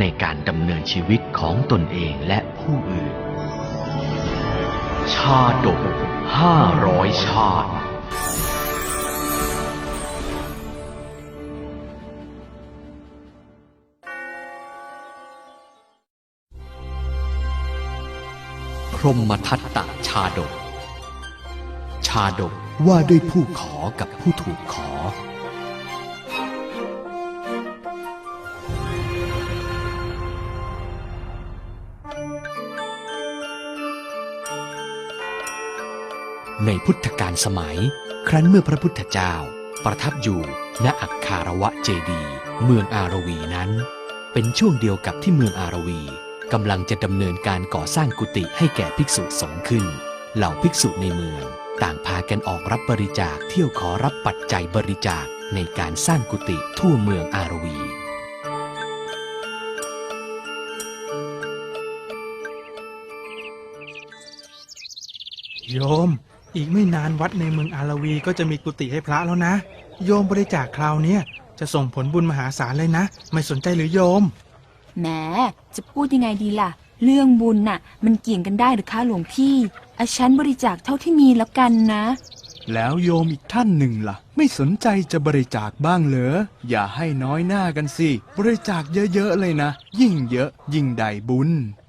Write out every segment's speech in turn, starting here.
ในการดำเนินชีวิตของตนเองและผู้อื่น ชาดกห้าร้อยชาติพรมทัตตชาดก ชาดกว่าด้วยผู้ขอกับผู้ถูกขอ ในพุทธกาลสมัย ครั้นเมื่อพระพุทธเจ้า ประทับอยู่ณอักคารวะเจดี เมืองอารวีนั้น เป็นช่วงเดียวกับที่เมืองอารวีกำลังจะดำเนินการก่อสร้างกุฏิให้แก่ภิกษุสงฆ์ขึ้น เหล่าภิกษุในเมือง ต่างพากันออกรับบริจาคเที่ยวขอรับปัจจัยบริจาคในการสร้างกุฏิทั่วเมืองอารวีโยม อีกไม่นานวัดในเมืองอาราวีก็จะมีกุฏิให้พระแล้วนะ โยมบริจาคคราวเนี้ยจะส่งผลบุญมหาศาลเลยนะ ไม่สนใจหรือโยม แหมจะพูดยังไงดีล่ะ เรื่องบุญน่ะ มันเกี่ยงกันได้หรือคะหลวงพี่อาฉันบริจาคเท่าที่มีแล้วกันนะ แล้วโยมอีกท่านหนึ่งล่ะ ไม่สนใจจะบริจาคบ้างเหรอ อย่าให้น้อยหน้ากันสิ บริจาคเยอะๆเลยนะ ยิ่งเยอะยิ่งได้บุญจะ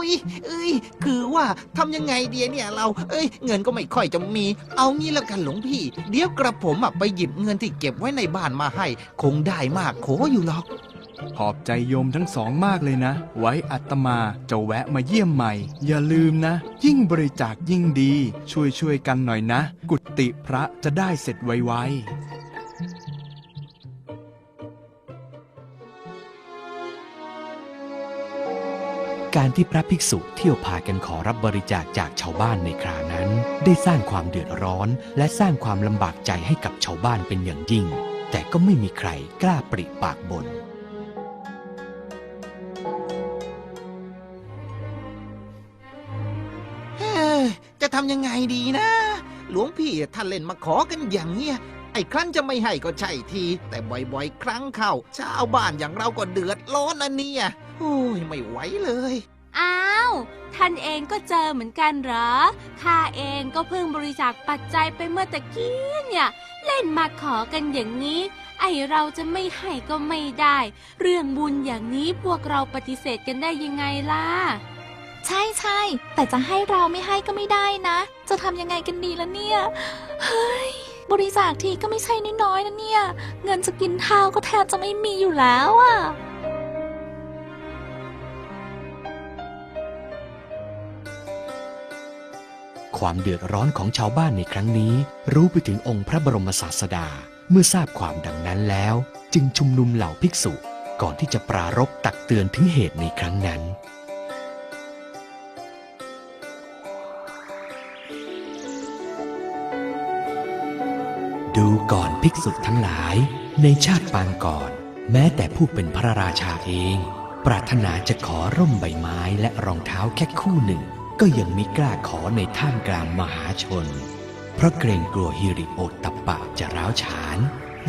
อ้ยเอ้ย คือว่าทำยังไงเดียเนี่ยเรา เอ้ย เงินก็ไม่ค่อยจะมี เอางี้แล้วกันหลวงพี่ เดี๋ยวกระผมอะไปหยิบเงินที่เก็บไว้ในบ้านมาให้ คงได้มากโขอยู่หรอก ขอบใจโยมทั้งสองมากเลยนะ ไว้อัตมาจะแวะมาเยี่ยมใหม่ อย่าลืมนะ ยิ่งบริจาคยิ่งดี ช่วยช่วยกันหน่อยนะ กุฏิพระจะได้เสร็จไวๆ การที่พระภิกษุเที่ยวพากันขอรับบริจาคจากชาวบ้านในครานั้น ได้สร้างความเดือดร้อน และสร้างความลำบากใจให้กับชาวบ้านเป็นอย่างยิ่ง แต่ก็ไม่มีใครกล้าปริปากบน่นจะทำยังไงดีนะ หลวงพี่ท่านเล่นมาขอกันอย่างเงี้ยไอ้ครั้นจะไม่ให้ก็ใช่ที แต่บ่อยๆ ครั้งเข้าชาวบ้านอย่างเราก็เดือดร้อนนะเนี่ย โอ้ยไม่ไหวเลย อ้าว ท่านเองก็เจอเหมือนกันเหรอ ข้าเองก็เพิ่งบริจาคปัจจัยไปเมื่อตะกี้เนี่ย เล่นมาขอกันอย่างนี้ ไอเราจะไม่ให้ก็ไม่ได้ เรื่องบุญอย่างนี้พวกเราปฏิเสธกันได้ยังไงล่ะ ใช่ใช่แต่จะให้เราไม่ให้ก็ไม่ได้นะ จะทำยังไงกันดีล่ะเนี่ย เฮ้ย บริจาคทีก็ไม่ใช่น้อยๆนะเนี่ย เงินจะกินข้าวก็แทบจะไม่มีอยู่แล้วอะ ความเดือดร้อนของชาวบ้านในครั้งนี้ รู้ไปถึงองค์พระบรมศาสดา เมื่อทราบความดังนั้นแล้ว จึงชุมนุมเหล่าภิกษุ ก่อนที่จะปรารภตักเตือนถึงเหตุในครั้งนั้นดูก่อนภิกษุทั้งหลาย ในชาติปางก่อน แม้แต่ผู้เป็นพระราชาเอง ปรารถนาจะขอร่มใบไม้และรองเท้าแค่คู่หนึ่ง ก็ยังไมิกล้าขอในท่ามกลางมหาชน เพราะเกรงกลัวฮิริโอตตัปะจะร้าวฉาน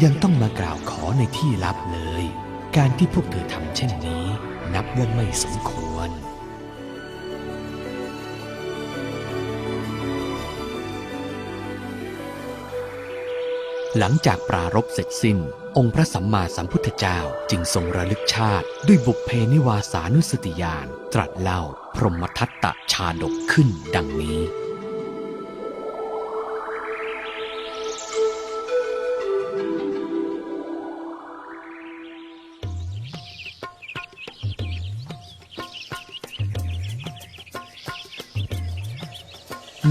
ยังต้องมากล่าวขอในที่ลับเลย การที่พวกเธอทำเช่นนี้ นับว่าไม่สมควร หลังจากปรารภเสร็จสิ้น องค์พระสัมมาสัมพุทธเจ้าจึงทรงระลึกชาติ ด้วยบุพเพนิวาสานุสติญาณตรัสเล่า พรหมทัตตชาดกขึ้นดังนี้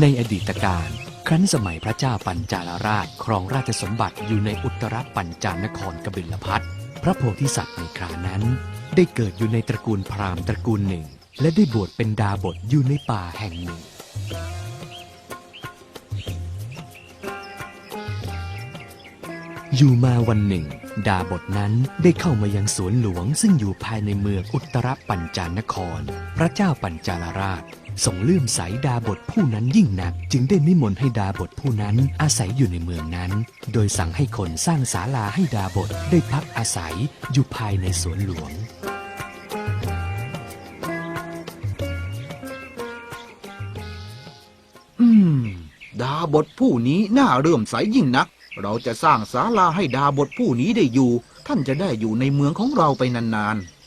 ในอดีตการ ครั้นสมัยพระเจ้าปัญจาลราชครองราชสมบัติอยู่ในอุตรปัญจานครกบิลพัทพระโพธิสัตว์ในครานั้น ได้เกิดอยู่ในตระกูลพราหมณ์ตระกูลหนึ่ง และได้บวชเป็นดาบทอยู่ในป่าแห่งหนึ่ง อยู่มาวันหนึ่ง ดาบทนั้นได้เข้ามายังสวนหลวงซึ่งอยู่ภายในเมืองอุตรปัญจานคร พระเจ้าปัญจาลราชทรงเลื่อมใสดาบทผู้นั้นยิ่งหนัก จึงได้นิมนต์ให้ดาบทผู้นั้นอาศัยอยู่ในเมืองนั้น โดยสั่งให้คนสร้างศาลาให้ดาบทได้พักอาศัยอยู่ภายในสวนหลวง บทผู้นี้น่าเรื่มใสยิ่งนัก เราจะสร้างศาลาให้ดาบทผู้นี้ได้อยู่ ท่านจะได้อยู่ในเมืองของเราไปนานๆ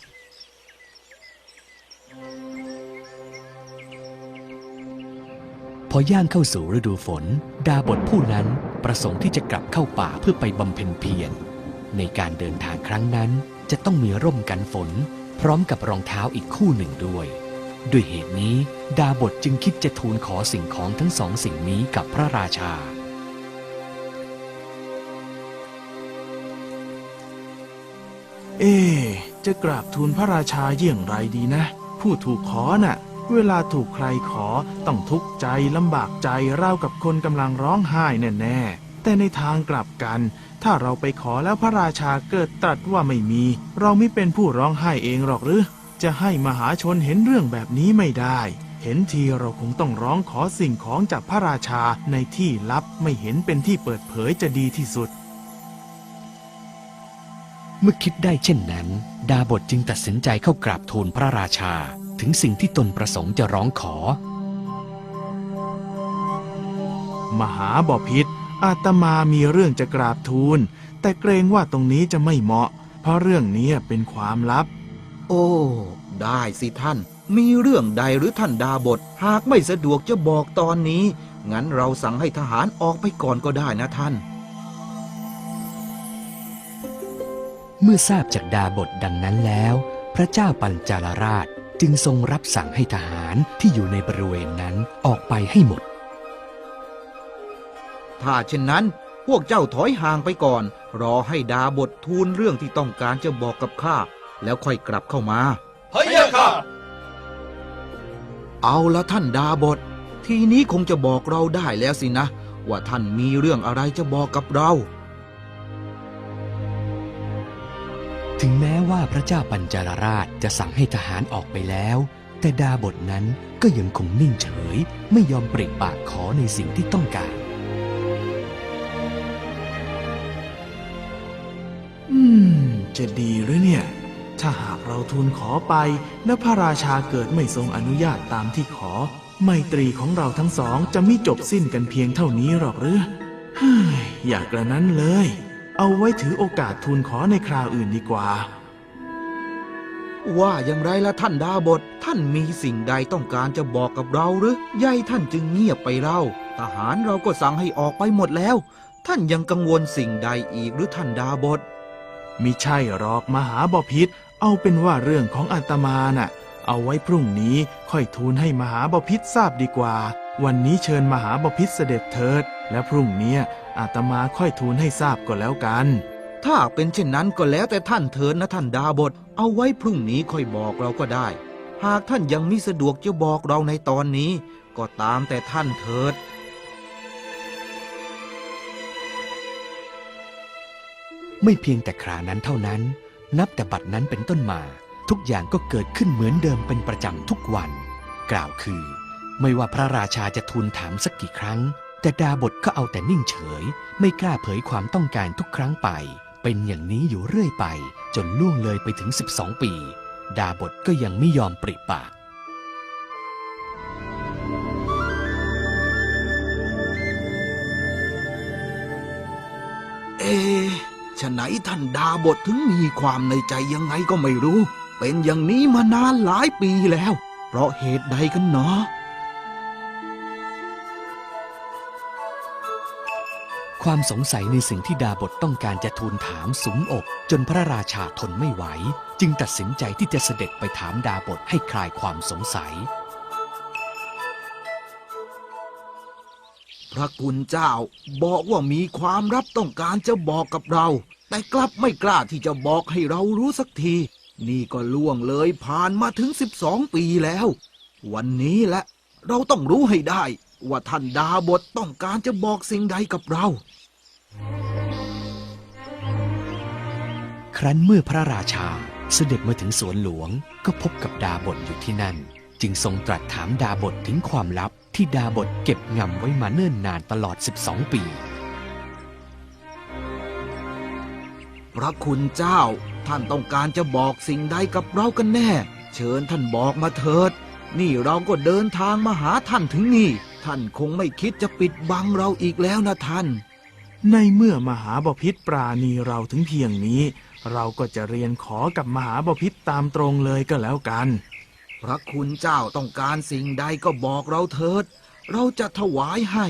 พอย่างเข้าสู่ฤดูฝน ดาบทผู้นั้นประสงค์ที่จะกลับเข้าป่าเพื่อไปบำเพ็ญเพียรในการเดินทางครั้งนั้นจะต้องมีร่มกันฝน พร้อมกับรองเท้าอีกคู่หนึ่งด้วย ด้วยเหตุนี้ดาบทจึงคิดจะทูลขอสิ่งของทั้งสองสิ่งนี้กับพระราชา เอ๊จะกราบทูลพระราชาเยี่ยงไรดีนะ ผู้ถูกขอน่ะ เวลาถูกใครขอต้องทุกข์ใจลำบากใจราวกับคนกำลังร้องไห้แน่ๆแต่ในทางกลับกัน ถ้าเราไปขอแล้วพระราชาเกิดตรัสว่าไม่มี เราไม่เป็นผู้ร้องไห้เองหรอกหรือ จะให้มหาชนเห็นเรื่องแบบนี้ไม่ได้ เห็นทีเราคงต้องร้องขอสิ่งของจากพระราชาในที่ลับไม่เห็นเป็นที่เปิดเผยจะดีที่สุด เมื่อคิดได้เช่นนั้น ดาบทจึงตัดสินใจเข้ากราบทูลพระราชา ถึงสิ่งที่ตนประสงค์จะร้องขอ มหาบอพิษอาตมามีเรื่องจะกราบทูล แต่เกรงว่าตรงนี้จะไม่เหมาะ เพราะเรื่องนี้เป็นความลับๆ โอ้ ได้สิท่าน มีเรื่องใดหรือท่านดาบท หากไม่สะดวกจะบอกตอนนี้ งั้นเราสั่งให้ทหารออกไปก่อนก็ได้นะท่าน เมื่อทราบจากดาบทดังนั้นแล้ว พระเจ้าปัญจาลราชจึงทรงรับสั่งให้ทหารที่อยู่ในบริเวณนั้นออกไปให้หมด ถ้าเช่นนั้น พวกเจ้าถอยห่างไปก่อน รอให้ดาบททูลเรื่องที่ต้องการจะบอกกับข้า แล้วค่อยกลับเข้ามาพะยะค่ะ เอาละท่านดาบท ทีนี้คงจะบอกเราได้แล้วสินะ ว่าท่านมีเรื่องอะไรจะบอกกับเรา ถึงแม้ว่าพระเจ้าปัญจาลราชจะสั่งให้ทหารออกไปแล้ว แต่ดาบทนั้นก็ยังคงนิ่งเฉย ไม่ยอมปริปากขอในสิ่งที่ต้องการ อืม จะดีหรือเนี่ย ถ้าหากเราทูลขอไปและพระราชาเกิดไม่ทรงอนุญาตตามที่ขอ ไมตรีของเราทั้งสองจะไม่จบสิ้นกันเพียงเท่านี้หรอกหรือเฮ้ยอยากกระนั้นเลย เอาไว้ถือโอกาสทูลขอในคราวอื่นดีกว่า ว่าอย่างไรละท่านดาบท ท่านมีสิ่งใดต้องการจะบอกกับเราหรือยายท่านจึงเงียบไปเล่า ทหารเราก็สั่งให้ออกไปหมดแล้ว ท่านยังกังวลสิ่งใดอีกหรือท่านดาบทมิใช่หรอกมหาบพิษ เอาเป็นว่าเรื่องของอาตมาน่ะ เอาไว้พรุ่งนี้ค่อยทูลให้มหาบพิษทราบดีกว่า วันนี้เชิญมหาบพิษเสด็จเถิด และพรุ่งนี้อาตมาค่อยทูลให้ทราบก็แล้วกัน ถ้าเป็นเช่นนั้นก็แล้วแต่ท่านเถิดนะท่านดาบท เอาไว้พรุ่งนี้ค่อยบอกเราก็ได้ หากท่านยังมิสะดวกจะบอกเราในตอนนี้ ก็ตามแต่ท่านเถิดไม่เพียงแต่ครานั้นเท่านั้น นับแต่บัดนั้นเป็นต้นมา ทุกอย่างก็เกิดขึ้นเหมือนเดิมเป็นประจำทุกวัน กล่าวคือ ไม่ว่าพระราชาจะทูลถามสักกี่ครั้ง แต่ดาบทก็เอาแต่นิ่งเฉย ไม่กล้าเผยความต้องการทุกครั้งไป เป็นอย่างนี้อยู่เรื่อยไป จนล่วงเลยไปถึง 12 ปี ดาบทก็ยังไม่ยอมปริปากเอ๊ ฉะไหนท่านดาบทถึงมีความในใจยังไงก็ไม่รู้ เป็นอย่างนี้มานานหลายปีแล้ว เพราะเหตุใดกันเนาะความสงสัยในสิ่งที่ดาบทต้องการจะทูลถามสุมอก จนพระราชาทนไม่ไหว จึงตัดสินใจที่จะเสด็จไปถามดาบทให้คลายความสงสัย พระคุณเจ้าบอกว่ามีความรับต้องการจะบอกกับเรา แต่กลับไม่กล้าที่จะบอกให้เรารู้สักที นี่ก็ล่วงเลยผ่านมาถึง12ปีแล้ว วันนี้แหละเราต้องรู้ให้ได้ ว่าท่านดาบทต้องการจะบอกสิ่งใดกับเรา ครั้นเมื่อพระราชาเสด็จมาถึงสวนหลวงก็พบกับดาบทอยู่ที่นั่น จึงทรงตรัสถามดาบทถึงความลับ ที่ดาบทเก็บงำไว้มาเนิ่นนานตลอด 12 ปี พระคุณเจ้าท่านต้องการจะบอกสิ่งใดกับเรากันแน่ เชิญท่านบอกมาเถิด นี่เราก็เดินทางมาหาท่านถึงนี่ ท่านคงไม่คิดจะปิดบังเราอีกแล้วนะท่าน ในเมื่อมหาบพิษปราณีเราถึงเพียงนี้ เราก็จะเรียนขอกับมหาบพิษตามตรงเลยก็แล้วกัน พระคุณเจ้าต้องการสิ่งใดก็บอกเราเถิด เราจะถวายให้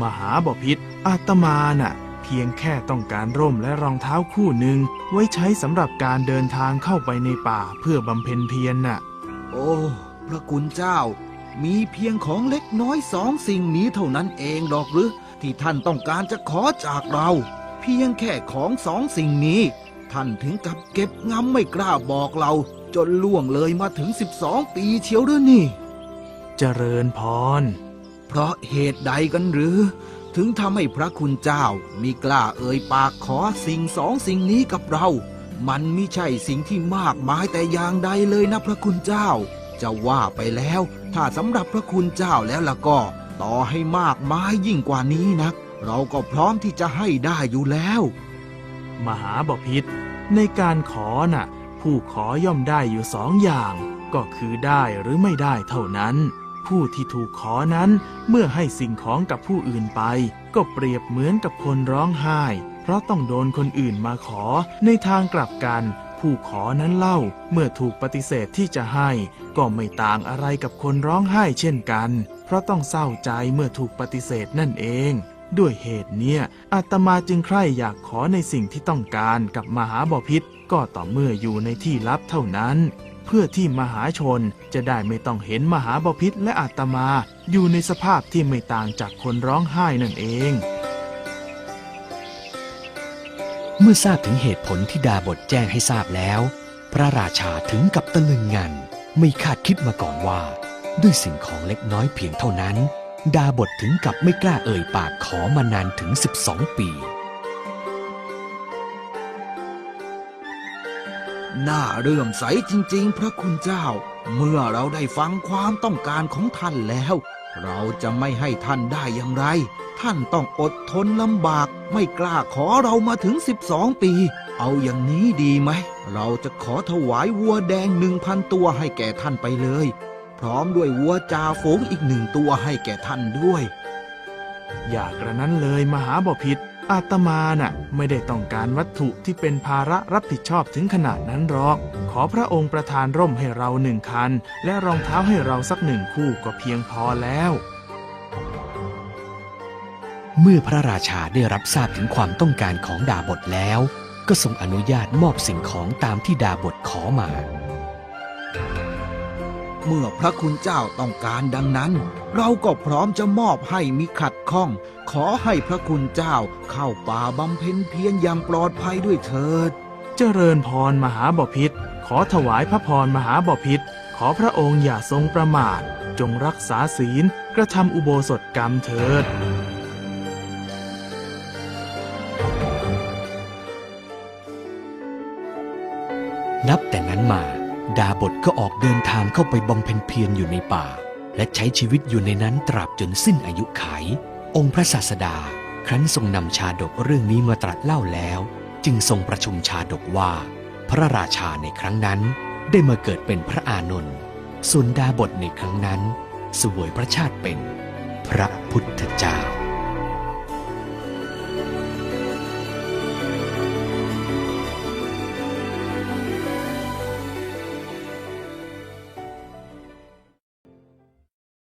มหาบพิษอาตมาน่ะ เพียงแค่ต้องการร่มและรองเท้าคู่หนึ่ง ไว้ใช้สำหรับการเดินทางเข้าไปในป่าเพื่อบำเพ็ญเพียรน่ะ โอ้ พระคุณเจ้า มีเพียงของเล็กน้อยสองสิ่งนี้เท่านั้นเองดอกหรือ ที่ท่านต้องการจะขอจากเรา เพียงแค่ของสองสิ่งนี้ ท่านถึงกับเก็บงำไม่กล้าบอกเรา จนล่วงเลยมาถึง 12 ปีเชียวหรือนี่ เจริญพร เพราะเหตุใดกันหรือ ถึงทำให้พระคุณเจ้ามีกล้าเอ่ยปากขอสิ่งสองสิ่งนี้กับเรา มันไม่ใช่สิ่งที่มากมายแต่อย่างใดเลยนะพระคุณเจ้า จะว่าไปแล้ว ถ้าสำหรับพระคุณเจ้าแล้วล่ะก็ ต่อให้มากมายยิ่งกว่านี้นัก เราก็พร้อมที่จะให้ได้อยู่แล้ว มหาบพิษในการขอน่ะ ผู้ขอย่อมได้อยู่สองอย่าง ก็คือได้หรือไม่ได้เท่านั้น ผู้ที่ถูกขอนั้นเมื่อให้สิ่งของกับผู้อื่นไป ก็เปรียบเหมือนกับคนร้องไห้ เพราะต้องโดนคนอื่นมาขอในทางกลับกัน ผู้ขอนั้นเล่าเมื่อถูกปฏิเสธที่จะให้ ก็ไม่ต่างอะไรกับคนร้องไห้เช่นกัน เพราะต้องเศร้าใจเมื่อถูกปฏิเสธนั่นเองด้วยเหตุเนี้ยอาตมาจึงใคร่อยากขอในสิ่งที่ต้องการกับมหาบพิษ ก็ต่อเมื่ออยู่ในที่ลับเท่านั้น เพื่อที่มหาชนจะได้ไม่ต้องเห็นมหาบพิษและอาตมาอยู่ในสภาพที่ไม่ต่างจากคนร้องไห้นั่นเอง เมื่อทราบถึงเหตุผลที่ดาบทแจ้งให้ทราบแล้ว พระราชาถึงกับตะลึงงัน ไม่คาดคิดมาก่อนว่า ด้วยสิ่งของเล็กน้อยเพียงเท่านั้น ดาบทถึงกับไม่กล้าเอ่ยปากขอมานานถึง 12 ปี น่าเรื่มใสจริง ๆ พระคุณเจ้า เมื่อเราได้ฟังความต้องการของท่านแล้ว เราจะไม่ให้ท่านได้อย่างไร ท่านต้องอดทนลำบาก ไม่กล้าขอเรามาถึง 12 ปี เอาอย่างนี้ดีไหม เราจะขอถวายวัวแดงหนึ่งพันตัวให้แก่ท่านไปเลย พร้อมด้วยวัวจ่าฝูงอีกหนึ่งตัวให้แก่ท่านด้วย อย่ากระนั้นเลยมหาบพิษ อาตมาน่ะไม่ได้ต้องการวัตถุที่เป็นภาระรับผิดชอบถึงขนาดนั้นหรอก ขอพระองค์ประทานร่มให้เราหนึ่งคัน และรองเท้าให้เราสักหนึ่งคู่ก็เพียงพอแล้ว เมื่อพระราชาได้รับทราบถึงความต้องการของดาบทแล้ว ก็ทรงอนุญาตมอบสิ่งของตามที่ดาบทขอมา เมื่อพระคุณเจ้าต้องการดังนั้น เราก็พร้อมจะมอบให้มิขัดข้อง ขอให้พระคุณเจ้าเข้าป่าบำเพ็ญเพียรอย่างปลอดภัยด้วยเถิด เจริญพรมหาบพิษขอถวายพระพรมหาบพิษขอพระองค์อย่าทรงประมาท จงรักษาศีลกระทำอุโบสถกรรมเถิดนับแต่นั้นมา ดาบทก็ออกเดินทางเข้าไปบำเพ็ญเพียรอยู่ในป่า และใช้ชีวิตอยู่ในนั้นตราบจนสิ้นอายุไข องค์พระศาสดา ครั้นทรงนำชาดกเรื่องนี้มาตรัสเล่าแล้ว จึงทรงประชุมชาดกว่า พระราชาในครั้งนั้น ได้มาเกิดเป็นพระอานนท์ส่วนดาบทในครั้งนั้นสวยพระชาติเป็น พระพุทธเจ้า